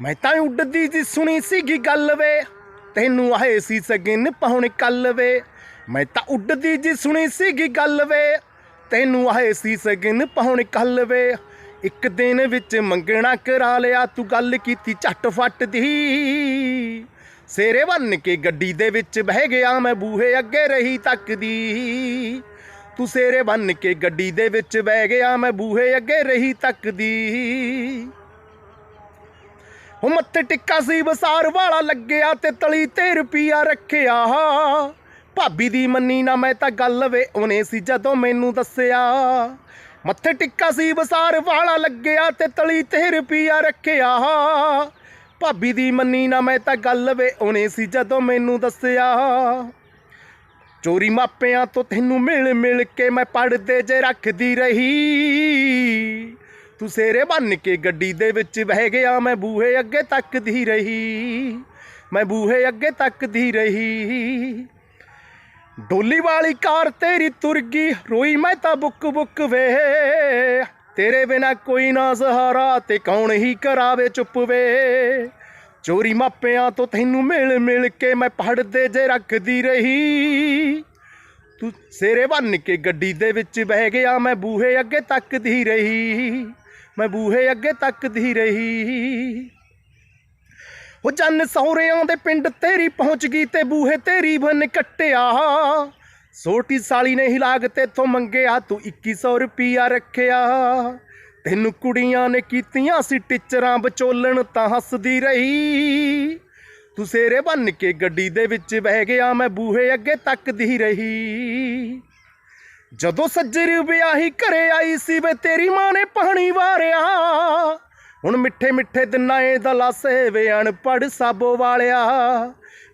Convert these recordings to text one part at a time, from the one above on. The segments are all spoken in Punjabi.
ਮੈਂ ਤਾਂ ਉੱਡਦੀ ਜੀ ਸੁਣੀ ਸੀਗੀ ਗੱਲ ਵੇ। ਤੈਨੂੰ ਆਏ ਸੀ ਸਗਨ ਪਾਉਣ ਕੱਲ ਵੇ। ਮੈਂ ਤਾਂ ਉੱਡਦੀ ਜੀ, ਸੁਣੀ ਸੀਗੀ ਗੱਲ ਵੇ। ਤੈਨੂੰ ਆਏ ਸੀ ਸਗਨ ਪਾਉਣ ਕੱਲ ਵੇ। ਇੱਕ ਦਿਨ ਵਿੱਚ ਮੰਗਣਾ ਕਰਾ ਲਿਆ, ਤੂੰ ਗੱਲ ਕੀਤੀ ਝੱਟ ਫੱਟ ਦੀ। ਸੇਰੇ ਬੰਨ ਕੇ ਗੱਡੀ ਦੇ ਵਿੱਚ ਬਹਿ ਗਿਆ, ਮੈਂ ਬੂਹੇ ਅੱਗੇ ਰਹੀ ਤੱਕਦੀ। ਤੂੰ ਸੇਰੇ ਬੰਨ ਕੇ ਗੱਡੀ ਦੇ ਵਿੱਚ ਬਹਿ ਗਿਆ, ਮੈਂ ਬੂਹੇ ਅੱਗੇ ਰਹੀ ਤੱਕਦੀ। ਉਹ ਮੱਥੇ ਟਿੱਕਾ ਸੀ ਬਸਾਰ ਵਾਲਾ ਲੱਗਿਆ ਤੇ ਤਲੀ ਤੇ ਰੁਪਿਆ ਰੱਖਿਆ। ਭਾਬੀ ਦੀ ਮੰਨੀ ਨਾ ਮੈਂ ਤਾਂ ਗੱਲ ਵੇ, ਉਹਨੇ ਸੀ ਜਦੋਂ ਮੈਨੂੰ ਦੱਸਿਆ। ਮੱਥੇ ਟਿੱਕਾ ਸੀ ਬਸਾਰ ਵਾਲਾ ਲੱਗਿਆ ਤੇ ਤਲੀ ਤੇ ਰੁਪਿਆ ਰੱਖਿਆ। ਭਾਬੀ ਦੀ ਮੰਨੀ ਨਾ ਮੈਂ ਤਾਂ ਗੱਲ ਵੇ, ਉਹਨੇ ਸੀ ਜਦੋਂ ਮੈਨੂੰ ਦੱਸਿਆ। ਚੋਰੀ ਮਾਪਿਆਂ ਤੋਂ ਤੈਨੂੰ ਮਿਲ ਮਿਲ ਕੇ ਮੈਂ ਪੜਦੇ ਜੇ ਰੱਖਦੀ ਰਹੀ। ਤੂੰ ਸੇਰੇ ਬੰਨ ਕੇ ਗੱਡੀ ਦੇ ਵਿੱਚ ਬਹਿ ਗਿਆ, ਮੈਂ ਬੂਹੇ ਅੱਗੇ ਤੱਕਦੀ ਰਹੀ, ਮੈਂ ਬੂਹੇ ਅੱਗੇ ਤੱਕਦੀ ਰਹੀ। ਡੋਲੀ ਵਾਲੀ ਕਾਰ ਤੇਰੀ ਤੁਰ ਗਈ, ਰੋਈ ਮੈਂ ਤਾਂ ਬੁੱਕ ਬੁੱਕ ਵੇ। ਤੇਰੇ ਬਿਨਾ ਕੋਈ ਨਾ ਸਹਾਰਾ ਤੇ ਕੌਣ ਹੀ ਕਰਾਵੇ ਚੁੱਪ ਵੇ। ਚੋਰੀ ਮਾਪਿਆਂ ਤੋਂ ਤੈਨੂੰ ਮਿਲ ਮਿਲ ਕੇ ਮੈਂ ਪੜਦੇ ਜੇ ਰੱਖਦੀ ਰਹੀ। ਤੂੰ ਸੇਰੇ ਬੰਨ ਕੇ ਗੱਡੀ ਦੇ ਵਿੱਚ ਬਹਿ ਗਿਆ, ਮੈਂ ਬੂਹੇ ਅੱਗੇ ਤੱਕਦੀ ਰਹੀ। ਮੈਂ ਬੂਹੇ ਅੱਗੇ ਤੱਕਦੀ ਰਹੀ। ਉਹ ਜਨ ਸਹੁਰਿਆਂ ਦੇ ਪਿੰਡ ਤੇਰੀ ਪਹੁੰਚ ਗਈ ਤੇ ਬੂਹੇ ਤੇਰੀ ਬਨ ਕੱਟਿਆ। ਛੋਟੀ ਸਾਲੀ ਨੇ ਹਿਲਾਗ ਤੇਥੋਂ ਮੰਗਿਆ, ਤੂੰ 2100 ਰੁਪਿਆ ਰੱਖਿਆ। ਤੈਨੂੰ ਕੁੜੀਆਂ ਨੇ ਕੀਤੀਆਂ ਸੀ ਟੀਚਰਾਂ ਵਿਚੋਲਣ, ਤਾਂ ਹੱਸਦੀ ਰਹੀ। ਤੂੰ ਸੇਰੇ ਬੰਨ ਕੇ ਗੱਡੀ ਦੇ ਵਿੱਚ ਬਹਿ ਗਿਆ, ਮੈਂ ਬੂਹੇ ਅੱਗੇ ਤੱਕਦੀ ਰਹੀ। ਜਦੋਂ ਸੱਜਰ ਵਿਆਹੀ ਘਰੇ ਆਈ ਸੀ ਵੇ ਤੇਰੀ ਮਾਂ ਨੇ ਪਾਣੀ ਵਾਰਿਆ। ਹੁਣ ਮਿੱਠੇ ਮਿੱਠੇ ਦਿਨਾਂ ਏ ਦਲਾਸੇ ਵੇ ਅਣਪੜ ਸਾਬੋ ਵਾਲਿਆ।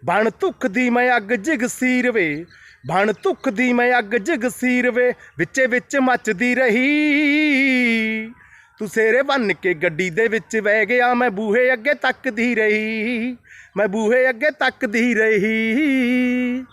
ਬਣ ਧੁੱਖ ਦੀ ਮੈਂ ਅੱਗ ਜਿਗ ਵੇ, ਬਣ ਧੁੱਖ ਦੀ ਮੈਂ ਅੱਗ ਜਿਗ ਵੇ, ਵਿੱਚੇ ਵਿੱਚ ਮੱਚਦੀ ਰਹੀ। ਤੂੰ ਸੇਰੇ ਬੰਨ ਕੇ ਗੱਡੀ ਦੇ ਵਿੱਚ ਬਹਿ ਗਿਆ, ਮੈਂ ਬੂਹੇ ਅੱਗੇ ਤੱਕਦੀ ਰਹੀ, ਮੈਂ ਬੂਹੇ ਅੱਗੇ ਤੱਕਦੀ ਰਹੀ।